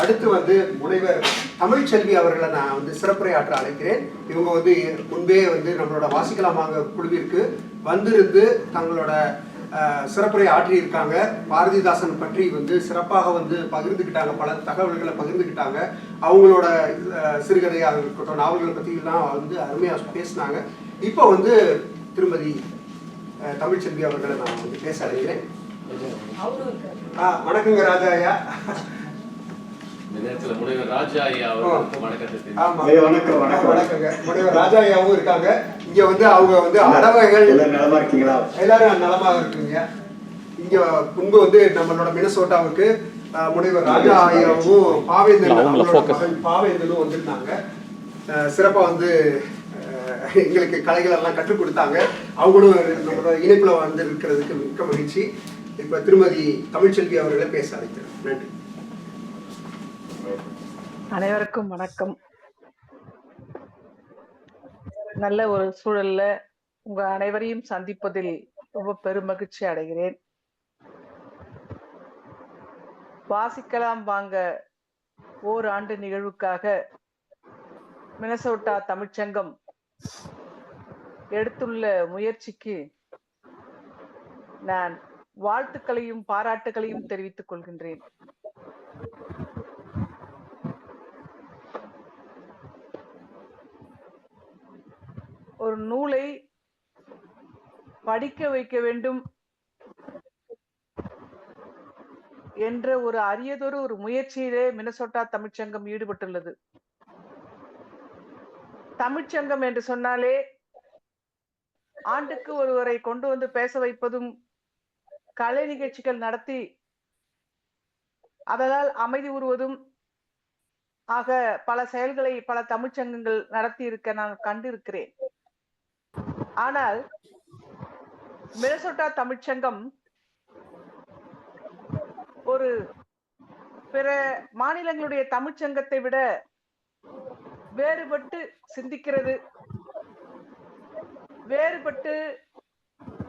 அடுத்து வந்து முனைவர் தமிழ்ச்செல்வி அவர்களை நான் வந்து சிறப்புரையாற்ற அழைக்கிறேன். இவங்க வந்து முன்பே வந்து நம்மளோட வாசிக்கலாமாங்க குழுவிற்கு வந்திருந்து தங்களோட சிறப்புரை ஆற்றியிருக்காங்க. பாரதிதாசன் பற்றி வந்து சிறப்பாக வந்து பகிர்ந்துக்கிட்டாங்க பல தகவல்களை பகிர்ந்துக்கிட்டாங்க அவங்களோட சிறுகதையாக இருக்கட்டும் நாவல்களை பற்றிலாம் வந்து அருமையாக பேசினாங்க. இப்போ வந்து திருமதி தமிழ்ச்செல்வி அவர்களை நான் வந்து பேச அழைக்கிறேன். வணக்கங்க ராஜா ஐயா. நேரத்துல முனைவர் ராஜா ஐயா அவர்களுக்கு வணக்கத்தை தெரிவித்துக் ஆமா. ஐயா, வணக்கம், வணக்கம். வணக்கங்க. முனைவர் ராஜா ஐயாவும் இருக்காங்க. இங்க வந்து அவங்க வந்து அடவைகள் நலமா இருக்கீங்களா? எல்லாரும் நலமாக இருக்குங்க. இங்க முன்பு வந்து நம்மளோட மினசோட்டாவுக்கு முனைவர் ராஜா ஐயாவும் பாவேந்தன் பாவேந்தனும் வந்திருந்தாங்க. அஹ், சிறப்பா வந்து அஹ், எங்களுக்கு கலைகள் எல்லாம் கற்றுக் கொடுத்தாங்க. அவங்களும் நம்மளோட இணைப்புல வந்து இருக்கிறதுக்கு மிக்க மகிழ்ச்சி. இப்ப திருமதி தமிழ்ச்செல்வி அவர்களை பேச அழைக்கிறேன். நன்றி. அனைவருக்கும் வணக்கம். நல்ல ஒரு சூழல்ல உங்க அனைவரையும் சந்திப்பதில் ரொம்ப பெருமகிழ்ச்சி அடைகிறேன். வாசிக்கலாம் வாங்க ஓராண்டு நிகழ்வுக்காக மினசோட்டா தமிழ்ச்சங்கம் எடுத்துள்ள முயற்சிக்கு நான் வாழ்த்துக்களையும் பாராட்டுகளையும் தெரிவித்துக் கொள்கின்றேன். ஒரு நூலை படிக்க வைக்க வேண்டும் என்ற ஒரு அரியதொரு ஒரு முயற்சியிலே மினசோட்டா தமிழ்ச்சங்கம் ஈடுபட்டுள்ளது. தமிழ்ச்சங்கம் என்று சொன்னாலே ஆண்டுக்கு ஒருவரை கொண்டு வந்து பேச வைப்பதும் கலை நிகழ்ச்சிகள் நடத்தி அதனால் அமைதி உருவதும் ஆக பல செயல்களை பல தமிழ்ச்சங்கங்கள் நடத்தி இருக்க நான் கண்டிருக்கிறேன். ஆனால் மினசோட்டா தமிழ்ச்சங்கம் ஒரு பிற மாநிலங்களுடைய தமிழ்ச்சங்கத்தை விட வேறுபட்டு சிந்திக்கிறது வேறுபட்டு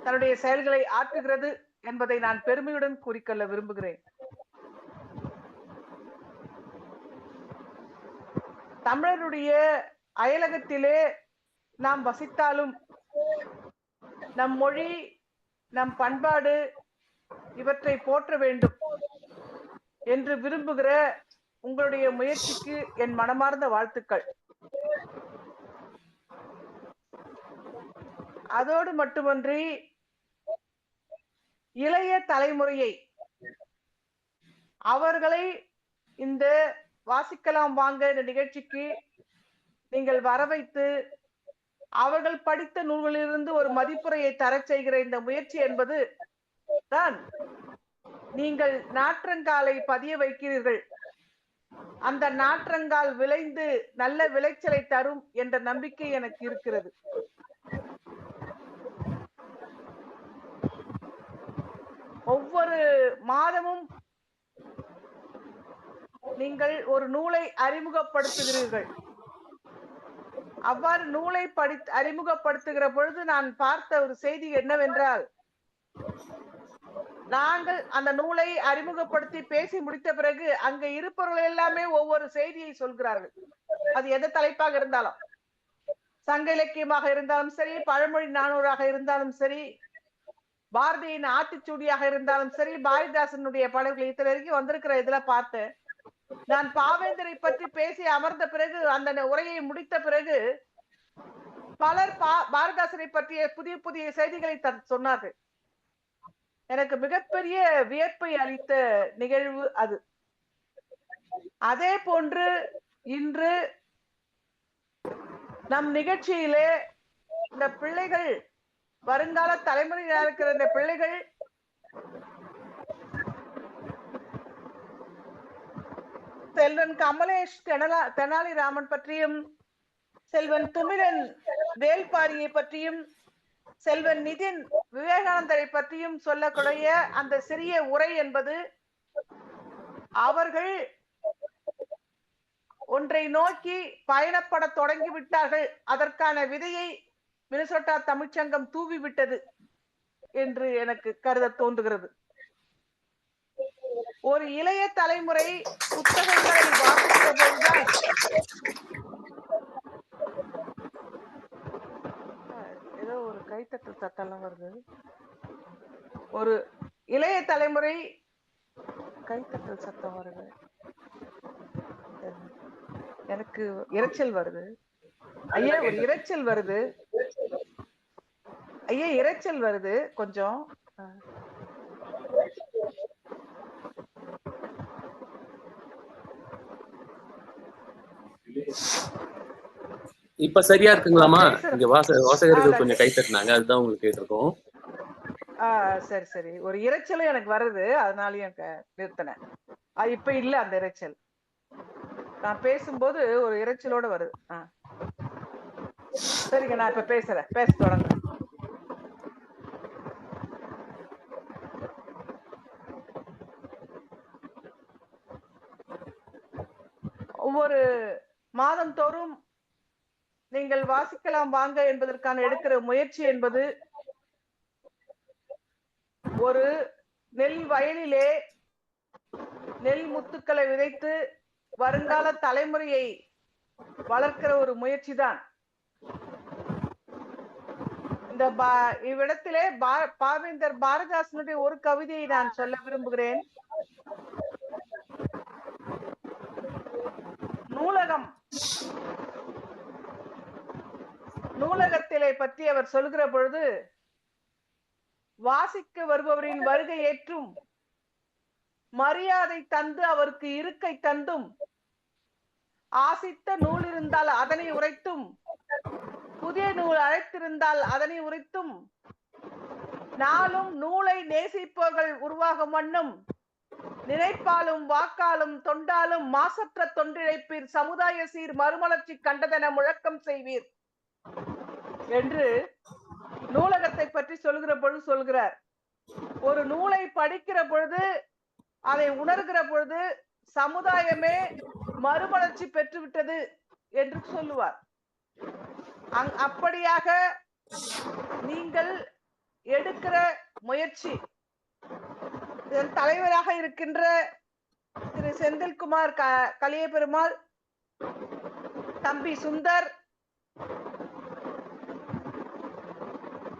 தன்னுடைய செயல்களை ஆற்றுகிறது என்பதை நான் பெருமையுடன் கூறிக்கொள்ள விரும்புகிறேன். தமிழருடைய அயலகத்திலே நாம் வசித்தாலும் நம் மொழி நம் பண்பாடு இவற்றை போற்ற வேண்டும் என்று விரும்புகிற உங்களுடைய முயற்சிக்கு என் மனமார்ந்த வாழ்த்துக்கள். அதோடு மட்டுமன்றி இளைய தலைமுறையை அவர்களை இந்த வாசிக்கலாம் வாங்க இந்த நிகழ்ச்சிக்கு நீங்கள் வர வைத்து அவர்கள் படித்த நூல்களிலிருந்து ஒரு மதிப்புரையை தரச் செய்கிற இந்த முயற்சி என்பது தான். நீங்கள் நாற்றங்காலை பதிய வைக்கிறீர்கள். அந்த நாற்றங்கால் விளைந்து நல்ல விளைச்சலை தரும் என்ற நம்பிக்கை எனக்கு இருக்கிறது. ஒவ்வொரு மாதமும் நீங்கள் ஒரு நூலை அறிமுகப்படுத்துகிறீர்கள். அவ்வாறு நூலை படி அறிமுகப்படுத்துகிற பொழுது நான் பார்த்த ஒரு செய்தி என்னவென்றால் நாங்கள் அந்த நூலை அறிமுகப்படுத்தி பேசி முடித்த பிறகு அங்க இருப்பவர்கள் எல்லாமே ஒவ்வொரு செய்தியை சொல்கிறார்கள். அது எந்த தலைப்பாக இருந்தாலும். சங்க இலக்கியமாக இருந்தாலும் சரி பழமொழி நானூறாக இருந்தாலும் சரி பாரதியின் ஆத்திச்சூடியாக இருந்தாலும் சரி பாரதிதாசனுடைய படங்கள் இத்தனை வரைக்கும் வந்திருக்கிற இதுல பார்த்தேன் நான் பாவேந்தரை பற்றி பேசி அமர்ந்த பிறகு அந்த உரையை முடித்த பிறகு பலர் பா- பாரதாசனை பற்றிய புதிய புதிய செய்திகளை சொன்னார்கள். எனக்கு மிகப்பெரிய வியப்பை அளித்த நிகழ்வு அது. அதே போன்று இன்று நம் நிகழ்ச்சியிலே இந்த பிள்ளைகள் வருங்கால தலைமுறையில் இருக்கிற இந்த பிள்ளைகள் செல்வன் கமலேஷ் தெனலா தெனாலிராமன் பற்றியும் செல்வன் துமிழன் வேல்பாரியை பற்றியும் செல்வன் நிதின் விவேகானந்தரை பற்றியும் சொல்லக்கூடிய அந்த சிறிய உரை என்பது அவர்கள் ஒன்றை நோக்கி பயணப்பட தொடங்கி விட்டார்கள் அதற்கான விதையை மினசோட்டா தமிழ்ச்சங்கம் தூவி விட்டது என்று எனக்கு கருத தோன்றுகிறது. ஒரு இளைய தலைமுறை புத்தகங்களை வாசித்த போதுதான் ஏதோ ஒரு கைத்தட்டல் சத்தம்லாம் வருது. ஒரு இளைய தலைமுறை கைத்தட்டல் சத்தம் வருது. எனக்கு இரைச்சல் வருது. ஐயா ஒரு இரைச்சல் வருது. ஐயா இரைச்சல் வருது கொஞ்சம். இப்ப சரியா இருக்குங்களாமா. இங்க வாச வாசகர்கள் கொஞ்சம் கை தட்டினாங்க அதுதான் உங்களுக்கு கேட்டிருக்கோம். சரி சரி. ஒரு இரைச்சலும் எனக்கு வருது. அதனாலயும் க- நிறுத்தினேன். இப்ப இல்ல அந்த இரைச்சல். நான் பேசும்போது ஒரு இரைச்சலோட வருது. சரிங்க நான் இப்ப பேசுறேன். பேச தொடங்க. ஒவ்வொரு மாதந்தோறும் நீங்கள் வாசிக்கலாம் வாங்க என்பதற்கான எடுக்கிற முயற்சி என்பது ஒரு நெல் வயலிலே நெல் முத்துக்களை விதைத்து வருங்கால தலைமுறையை வளர்க்கிற ஒரு முயற்சி தான் இந்த பா- இவ்விடத்திலே பா- பாவேந்தர் பாரதிதாசனுடைய ஒரு கவிதையை நான் சொல்ல விரும்புகிறேன். பற்றி அவர் சொல்கிற பொழுது வாசிக்க வருபவரின் வருகை ஏற்றும் மரியாதை தந்து அவருக்கு இருக்கை தந்தும் ஆசித்த நூல் இருந்தால் அதனை உரைத்தும் புதிய நூல் அழைத்திருந்தால் அதனை உரைத்தும் நாளும் நூலை நேசிப்பவர்கள் உருவாகும் வண்ணம் நினைப்பாலும் வாக்காலும் தொண்டாலும் மாசற்ற தொண்டிழைப்பீர் சமுதாய சீர் மறுமலர்ச்சி கண்டதென முழக்கம் செய்வீர். என்று நூலகத்தை பற்றி சொல்கிற பொழுது சொல்கிறார். ஒரு நூலை படிக்கிற பொழுது அதை உணர்கிற பொழுது சமுதாயமே மறுமலர்ச்சி பெற்றுவிட்டது என்று சொல்லுவார். அங்- அப்படியாக நீங்கள் எடுக்கிற முயற்சி இதன் தலைவராக இருக்கின்ற திரு செந்தில்குமார் க கலிய பெருமாள் தம்பி சுந்தர்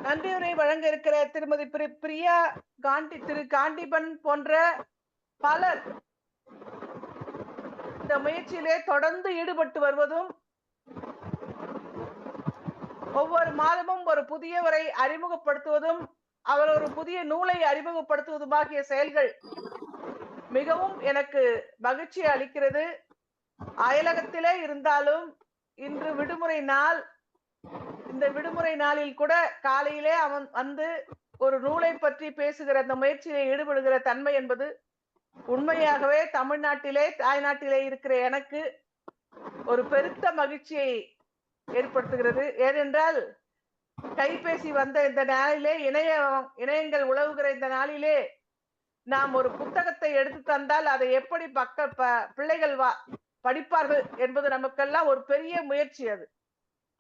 நன்றியுரை வழங்க இருக்கிற திருமதி பிரியா காண்டி திரு காண்டிபன் போன்ற பலர் இந்த முயற்சியிலே தொடர்ந்து ஈடுபட்டு வருவதும் ஒவ்வொரு மாதமும் ஒரு புதியவரை அறிமுகப்படுத்துவதும் அவர் ஒரு புதிய நூலை அறிமுகப்படுத்துவதுமாகிய செயல்கள் மிகவும் எனக்கு மகிழ்ச்சி அளிக்கிறது. அயலகத்திலே இருந்தாலும் இன்று விடுமுறை நாள் இந்த விடுமுறை நாளில் கூட காலையிலே அவன் வந்து ஒரு நூலை பற்றி பேசுகிற அந்த முயற்சியில் ஈடுபடுகிற தன்மை என்பது உண்மையாகவே தமிழ்நாட்டிலே தாய்நாட்டிலே இருக்கிற எனக்கு ஒரு பெருத்த மகிழ்ச்சியை ஏற்படுத்துகிறது. ஏனென்றால் கைபேசி வந்த இந்த நாளிலே இணைய இணையங்கள் உழவுகிற இந்த நாளிலே நாம் ஒரு புத்தகத்தை எடுத்து தந்தால் அதை எப்படி பக்க ப- பிள்ளைகள் வா படிப்பார்கள் என்பது நமக்கெல்லாம் ஒரு பெரிய முயற்சி அது.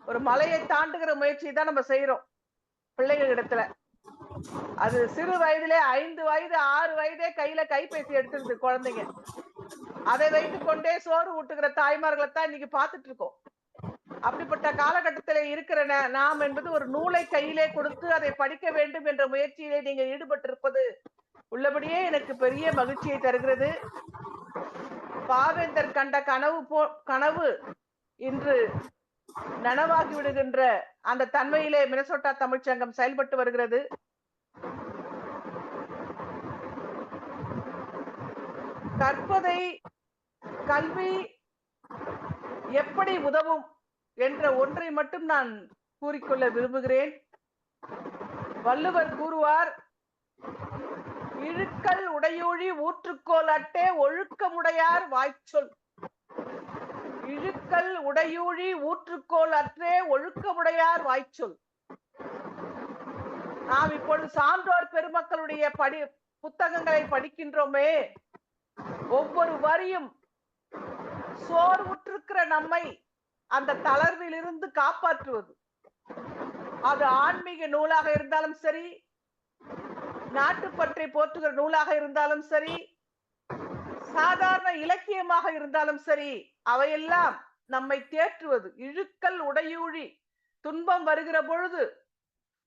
ஒரு மலையை தாண்டுகிற முயற்சி தான் நம்ம செய்யறோம் பிள்ளைகள் இடத்துல. அது சிறு வயதிலே ஐந்து வயது ஆறு வயதே கையில கைபேசி எடுத்துருது குழந்தைங்க. அதை வைத்து கொண்டே சோறு ஊட்டுகிற தாய்மார்களை தான் இன்னைக்கு பார்த்துட்டு இருக்கோம் அப்படிப்பட்ட காலகட்டத்தில் இருக்கிற நாம் என்பது ஒரு நூலை கையிலே கொடுத்து அதை படிக்க வேண்டும் என்ற முயற்சியிலே நீங்கள் ஈடுபட்டிருப்பது உள்ளபடியே எனக்கு பெரிய மகிழ்ச்சியை தருகிறது. பாவேந்தர் கண்ட கனவு போ கனவு இன்று நனவாகி விடுகின்ற அந்த தன்மையிலே மினசோட்டா தமிழ்ச்சங்கம் செயல்பட்டு வருகிறது. கற்பதை கல்வி எப்படி உதவும் என்ற ஒன்றை மட்டும் நான் கூறிக்கொள்ள விரும்புகிறேன். வள்ளுவர் கூறுவார் இழுக்கல் உடையூழி ஊற்றுக்கோல் அட்டே ஒழுக்கமுடையார் வாய்ச்சொல். இழுக்கல் உடையூழி ஊற்றுக்கோள் அற்றே ஒழுக்கமுடையார் வாய்ச்சொல். நாம் இப்பொழுது சான்றோர் பெருமக்களுடைய படி புத்தகங்களை படிக்கின்றோமே ஒவ்வொரு வரியும் சோர்வுற்றிருக்கிற நம்மை அந்த தளர்விலிருந்து காப்பாற்றுவது. அது ஆன்மீக நூலாக இருந்தாலும் சரி நாட்டுப்பற்றை போற்றுகிற நூலாக இருந்தாலும் சரி சாதாரண இலக்கியமாக இருந்தாலும் சரி அவையெல்லாம் நம்மை தேற்றுவது. இழுக்கல் உடையூழி துன்பம் வருகிற பொழுது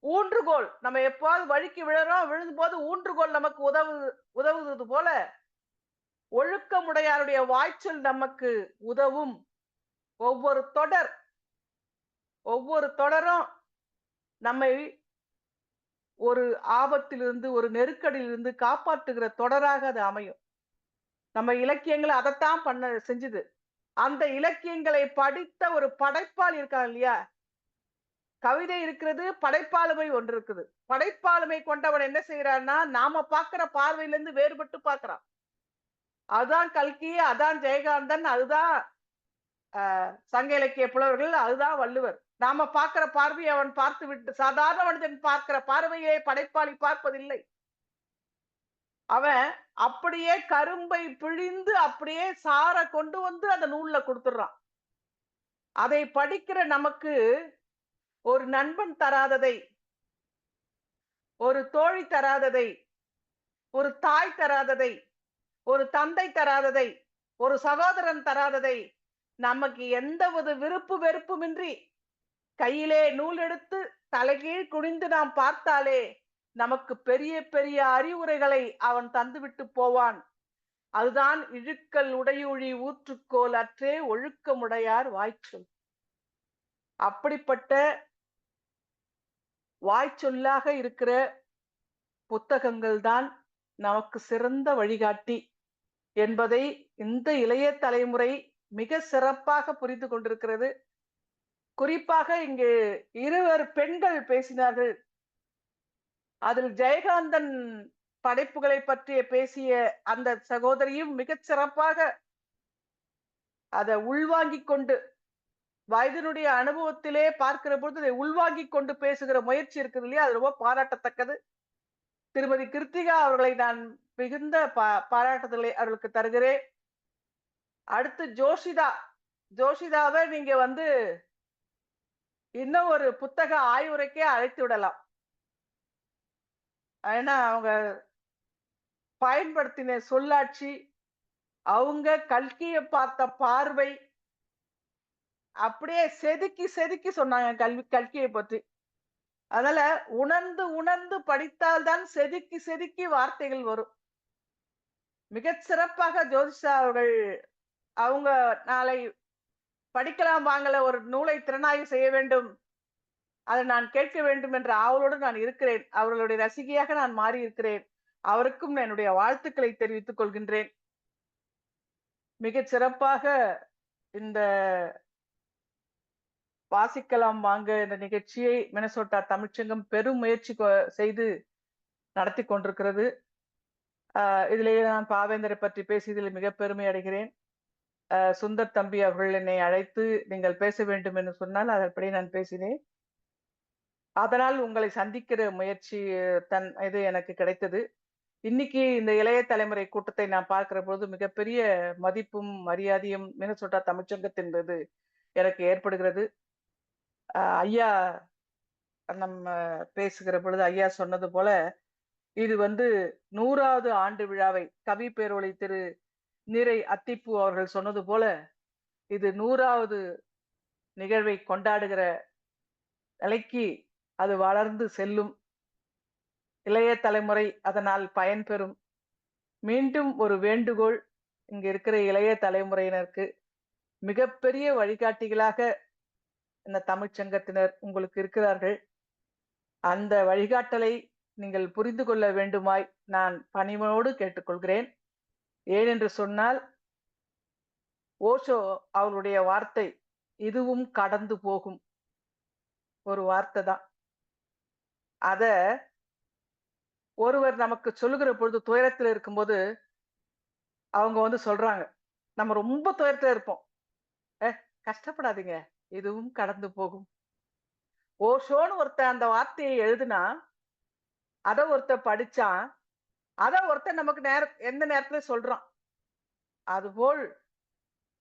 ஊன்றுகோல். நம்ம எப்போது வழுக்கி விழுறோம் விழுந்து போது ஊன்றுகோல் நமக்கு உதவு உதவுவது போல ஒழுக்கமுடையாருடைய வாய்ச்சொல் நமக்கு உதவும். ஒவ்வொரு தொடர் ஒவ்வொரு தொடரும் நம்மை ஒரு ஆபத்திலிருந்து ஒரு நெருக்கடியிலிருந்து காப்பாற்றுகிற தொடராக அது அமையும். நம்ம இலக்கியங்களை அதைத்தான் பண்ண செஞ்சுது. அந்த இலக்கியங்களை படித்த ஒரு படைப்பாளி இருக்கான் இல்லையா? கவிதை இருக்கிறது படைப்பாளுமை ஒன்று இருக்குது. படைப்பாளுமை கொண்டவன் என்ன செய்யறான்னா நாம பாக்குற பார்வையில இருந்து வேறுபட்டு பாக்குறான் அதுதான் கல்கி அதான் ஜெயகாந்தன் அதுதான் ஆஹ், சங்க இலக்கிய புலவர்கள் அதுதான் வள்ளுவர். நாம பார்க்கிற பார்வையை அவன் பார்த்து விட்டு சாதாரண மனிதன் பார்க்கிற பார்வையை படைப்பாளி பார்ப்பதில்லை. அவன் அப்படியே கரும்பை பிழிந்து அப்படியே சார கொண்டு வந்து அந்த நூல்ல கொடுத்துடுறான். அதை படிக்கிற நமக்கு ஒரு நண்பன் தராததை ஒரு தோழி தராததை ஒரு தாய் தராததை ஒரு தந்தை தராததை ஒரு சகோதரன் தராததை நமக்கு எந்த ஒரு விருப்பு வெறுப்புமின்றி கையிலே நூல் எடுத்து தலைகீழ் குனிந்து நாம் பார்த்தாலே நமக்கு பெரிய பெரிய அறிவுரைகளை அவன் தந்துவிட்டு போவான். அதுதான் இழுக்கல் உடையுழி ஊற்றுக்கோல் அற்றே ஒழுக்கமுடையார் வாய்ச்சொல். அப்படிப்பட்ட வாய்ச்சொல்லாக இருக்கிற புத்தகங்கள் தான் நமக்கு சிறந்த வழிகாட்டி என்பதை இந்த இளைய தலைமுறை மிக சிறப்பாக புரிந்து கொண்டிருக்கிறது. குறிப்பாக இங்கு இருவர் பெண்கள் பேசினார்கள். அதில் ஜெயகாந்தன் படைப்புகளை பற்றிய பேசிய அந்த சகோதரியும் மிகச் சிறப்பாக அதை உள்வாங்கிக் கொண்டு வயதினுடைய அனுபவத்திலே பார்க்கிற பொழுது அதை உள்வாங்கிக் கொண்டு பேசுகிற முயற்சி இருக்குது இல்லையா? அது ரொம்ப பாராட்டத்தக்கது. திருமதி கிருத்திகா அவர்களை நான் மிகுந்த பா பாராட்டுதலை அவர்களுக்கு தருகிறேன். அடுத்து ஜோஷிதா. ஜோஷிதாவை நீங்க வந்து இன்னும் ஒரு புத்தக ஆய்வுரைக்கே அழைத்து விடலாம். ஏன்னா அவங்க பயன்படுத்தின சொல்லாட்சி அவங்க கல்கிய பார்த்த பார்வை அப்படியே செதுக்கி செதுக்கி சொன்னாங்க கல்வி கல்கியை பற்றி. அதனால உணர்ந்து உணர்ந்து படித்தால்தான் செதுக்கி செதுக்கி வார்த்தைகள் வரும். மிக சிறப்பாக ஜோதிஷா அவர்கள் அவங்க நாளை படிக்கலாம் வாங்கல ஒரு நூலை திறனாய்வு செய்ய வேண்டும் அதை நான் கேட்க வேண்டும் என்ற ஆவலோடு நான் இருக்கிறேன். அவர்களுடைய ரசிகையாக நான் மாறி இருக்கிறேன் அவருக்கும் என்னுடைய வாழ்த்துக்களை தெரிவித்துக் கொள்கின்றேன். மிகச் சிறப்பாக இந்த வாசிக்கலாம் வாங்க என்ற நிகழ்ச்சியை மினசோட்டா தமிழ்ச்சங்கம் பெரும் முயற்சி செய்து நடத்தி கொண்டிருக்கிறது. இதிலேயே நான் பாவேந்தரை பற்றி பேசியதில் மிக பெருமை அடைகிறேன். ஆஹ் சுந்தர் தம்பி அவர்கள் என்னை அழைத்து நீங்கள் பேச வேண்டும் என்று சொன்னால் அதன்படி நான் பேசினேன். அதனால் உங்களை சந்திக்கிற முயற்சி தன் இது எனக்கு கிடைத்தது. இன்னைக்கு இந்த இளைய தலைமுறை கூட்டத்தை நான் பார்க்கிற பொழுது மிகப்பெரிய மதிப்பும் மரியாதையும் மினசோட்டா தமிழ்ச்சங்கத்தின் மீது எனக்கு ஏற்படுகிறது. ஐயா நம்ம பேசுகிற பொழுது ஐயா சொன்னது போல இது வந்து நூறாவது ஆண்டு விழாவை கவி பேரொழி திரு நீரை அத்திப்பு அவர்கள் சொன்னது போல இது நூறாவது நிகழ்வை கொண்டாடுகிற நிலைக்கு அது வளர்ந்து செல்லும் இளைய தலைமுறை அதனால் பயன்பெறும். மீண்டும் ஒரு வேண்டுகோள் இங்க இருக்கிற இளைய தலைமுறையினருக்கு. மிகப்பெரிய வழிகாட்டிகளாக இந்த தமிழ்ச்சங்கத்தினர் உங்களுக்கு இருக்கிறார்கள். அந்த வழிகாட்டலை நீங்கள் புரிந்து கொள்ள வேண்டுமாய் நான் பணிவோடு கேட்டுக்கொள்கிறேன். ஏனென்று சொன்னால் ஓஷோ அவருடைய வார்த்தை இதுவும் கடந்து போகும். ஒரு வார்த்தை தான். அத ஒருவர் நமக்கு சொல்லுகிற பொழுது துயரத்தில் இருக்கும்போது அவங்க வந்து சொல்றாங்க. நம்ம ரொம்ப துயரத்துல இருப்போம். ஏ கஷ்டப்படாதீங்க. இதுவும் கடந்து போகும். ஓஷோன்னு ஒருத்தன் அந்த வார்த்தையை எழுதுனா அத ஒருத்தன் படிச்சான் அத ஒருத்தன் நமக்கு நேர எந்த நேரத்துல சொல்றான்? அதுபோல்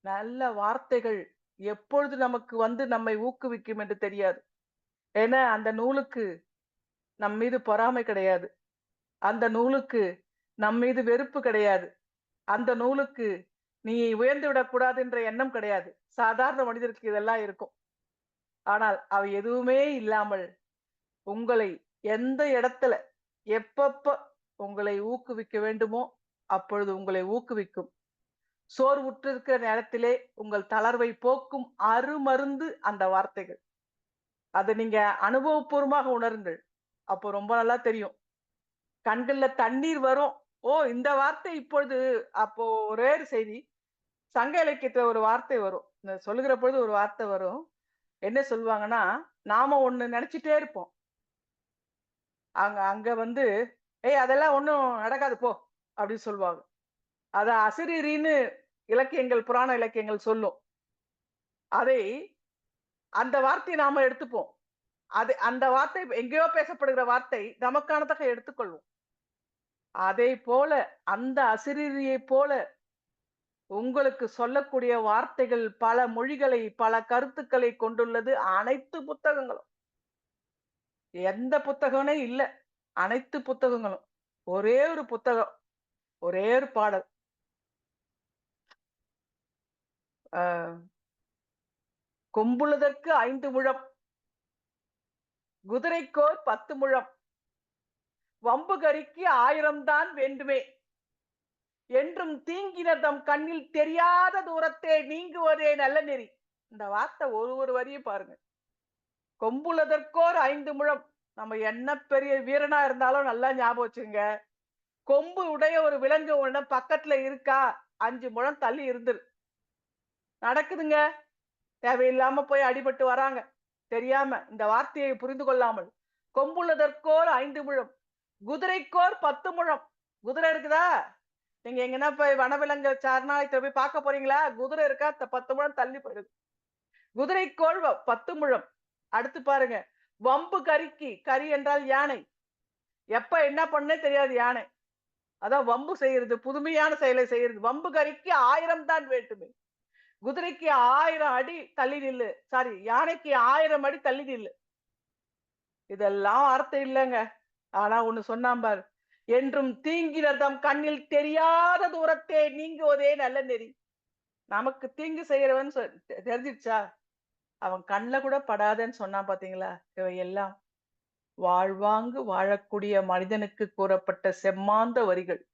நல்ல வார்த்தைகள் எப்பொழுது நமக்கு வந்து நம்மை ஊக்குவிக்கும் என்று தெரியாது. ஏன்னா அந்த நூலுக்கு நம் மீது பொறாமை கிடையாது. அந்த நூலுக்கு நம் மீது வெறுப்பு கிடையாது. அந்த நூலுக்கு நீ உயர்ந்து விடக்கூடாது என்ற எண்ணம் கிடையாது. சாதாரண மனிதருக்கு இதெல்லாம் இருக்கும். ஆனால் அவை எதுவுமே இல்லாமல் உங்களை எந்த இடத்துல எப்பப்ப உங்களை ஊக்குவிக்க வேண்டுமோ அப்பொழுது உங்களை ஊக்குவிக்கும். சோர்வுற்றிருக்கிற நேரத்திலே உங்கள் தளர்வை போக்கும் அருமருந்து அந்த வார்த்தைகள். அதை நீங்க அனுபவபூர்வமாக உணருங்கள். அப்போ ரொம்ப நல்லா தெரியும். கண்கள்ல தண்ணீர் வரும். ஓ இந்த வார்த்தை இப்பொழுது அப்போ ஒரே ஒரு செய்தி. சங்க இலக்கியத்துல ஒரு வார்த்தை வரும். இந்த சொல்லுகிற பொழுது ஒரு வார்த்தை வரும். என்ன சொல்லுவாங்கன்னா நாம ஒண்ணு நினைச்சிட்டே இருப்போம். அங்க அங்க வந்து ஏய் அதெல்லாம் ஒன்றும் நடக்காது போ அப்படின்னு சொல்லுவாங்க. அத அசிரீரின்னு இலக்கியங்கள் புராண இலக்கியங்கள் சொல்லும். அதை அந்த வார்த்தையை நாம எடுத்துப்போம். அது அந்த வார்த்தை எங்கேயோ பேசப்படுகிற வார்த்தை நமக்கானதாக எடுத்துக்கொள்வோம். அதே போல அந்த அசிரியை போல உங்களுக்கு சொல்லக்கூடிய வார்த்தைகள் பல மொழிகளை பல கருத்துக்களை கொண்டுள்ளது அனைத்து புத்தகங்களும். எந்த புத்தகமே இல்ல. அனைத்து புத்தகங்களும். ஒரே ஒரு புத்தகம் ஒரே ஒரு பாடல். ஆஹ் கொம்புள்ளதற்கு ஐந்து முழம். குதிரைக்கோர் பத்து முழம். வம்பு கறிக்கு ஆயிரம்தான் வேண்டுமே. என்றும் தீங்கினர் தம் கண்ணில் தெரியாத தூரத்தே நீங்குவதே நல்ல நெறி. இந்த வார்த்தை ஒரு ஒரு வரியும் பாருங்க. கொம்புள்ளதற்கோர் ஐந்து முழம். நம்ம என்ன பெரிய வீரனா இருந்தாலும் நல்லா ஞாபகம் வச்சுங்க கொம்பு உடைய ஒரு விலங்கு ஒண்ணு பக்கத்துல இருக்கா? அஞ்சு முழம் தள்ளி இருந்துரு. நடக்குதுங்க. தேவையில்லாம போய் அடிபட்டு வராங்க. தெரியாம இந்த வார்த்தையை புரிந்து கொள்ளாமல் கொம்புள்ளதற்கோர் ஐந்து முழம் குதிரைக்கோர் பத்து முழம். குதிரை இருக்குதா? நீங்க எங்கன்னா போய் வனவிலங்கு சரணாலயத்துல போய் பார்க்க போறீங்களா? குதிரை இருக்கா? த- பத்து முழம் தள்ளி போயிடுது. குதிரைக்கோள் வ- பத்து முழம். அடுத்து பாருங்க. வம்பு கறிக்கு கரி என்றால் யானை. எப்ப என்ன பண்ணே தெரியாது யானை. அதான் வம்பு செய்யறது புதுமையான செயலை செய்யறது. வம்பு கறிக்கு ஆயிரம் தான் வேண்டுமே குதிரைக்கு ஆயிரம் அடி தள்ளி நில்லு. சாரி யானைக்கு ஆயிரம் அடி தள்ளி நில்லு. இதெல்லாம் அர்த்தம் இல்லைங்க. ஆனா ஒண்ணு சொன்னாம் பார் என்றும் தீங்கினர் தம் கண்ணில் தெரியாத தூரத்தே நீங்குவதே நல்ல நெறி. நமக்கு தீங்கு செய்யறவன் சொ- தெ- தெரிஞ்சிடுச்சா? அவன் கண்ணில் கூட படாதன்னு சொன்னான் பாத்தீங்களா? இவை எல்லாம் வாழ்வாங்கு வாழக்கூடிய மனிதனுக்கு கூறப்பட்ட செம்மாந்த வரிகள்.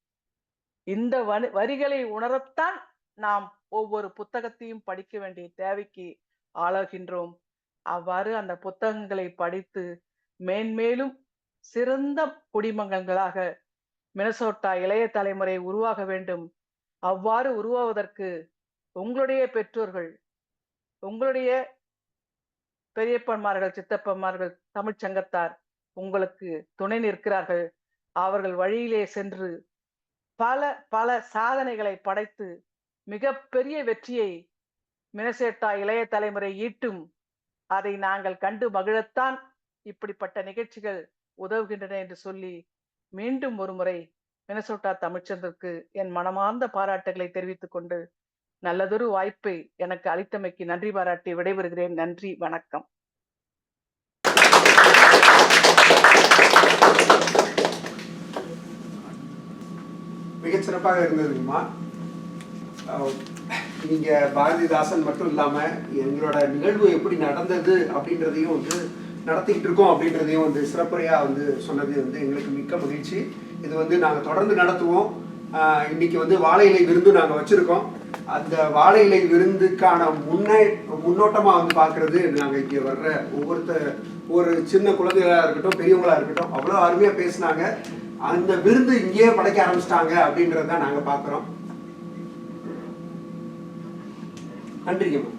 இந்த வரி- வரிகளை உணரத்தான் நாம் ஒவ்வொரு புத்தகத்தையும் படிக்க வேண்டிய தேவைக்கு ஆளாகின்றோம். அவ்வாறு அந்த புத்தகங்களை படித்து மேன்மேலும் சிறந்த குடிமகன்களாக மினசோட்டா இளைய தலைமுறை உருவாக வேண்டும். அவ்வாறு உருவாவதற்கு உங்களுடைய பெற்றோர்கள் உங்களுடைய பெரியப்பன்மார்கள் சித்தப்பன்மார்கள் தமிழ்ச் சங்கத்தார் உங்களுக்கு துணை நிற்கிறார்கள். அவர்கள் வழியிலே சென்று பல பல சாதனைகளை படைத்து மிகப்பெரிய வெற்றியை மினசேட்டா இளைய தலைமுறை ஈட்டும். அதை நாங்கள் கண்டு மகிழத்தான் இப்படிப்பட்ட நிகழ்ச்சிகள் உதவுகின்றன என்று சொல்லி மீண்டும் ஒரு முறை மினசோட்டா தமிழ்ச்சந்திற்கு என் மனமார்ந்த பாராட்டுகளை தெரிவித்துக் கொண்டு நல்லதொரு வாய்ப்பை எனக்கு அளித்தமைக்கு நன்றி பாராட்டி விடைபெறுகிறேன். நன்றி வணக்கம். மிகச்சிறப்பாக இருந்ததுங்கம்மா நீங்கள் பாரதிதாசன் மட்டும் இல்லாமல் எங்களோட நிகழ்வு எப்படி நடந்தது அப்படின்றதையும் வந்து நடத்திக்கிட்டு இருக்கோம் அப்படின்றதையும் வந்து சிறப்புரையா வந்து சொன்னது வந்து எங்களுக்கு மிக்க மகிழ்ச்சி. இது வந்து நாங்கள் தொடர்ந்து நடத்துவோம். இன்னைக்கு வந்து வாழை இலை விருந்து நாங்கள் வச்சுருக்கோம். அந்த வாழை இலை விருந்துக்கான முன்னே முன்னோட்டமாக வந்து பார்க்குறது நாங்கள் இங்கே வர்ற ஒவ்வொருத்தர் ஒரு சின்ன குழந்தைகளாக இருக்கட்டும் பெரியவங்களாக இருக்கட்டும் அவ்வளோ அருமையாக பேசினாங்க. அந்த விருந்து இங்கேயே படைக்க ஆரம்பிச்சிட்டாங்க அப்படின்றத நாங்கள் பார்க்குறோம் நன்றிங்கம்மா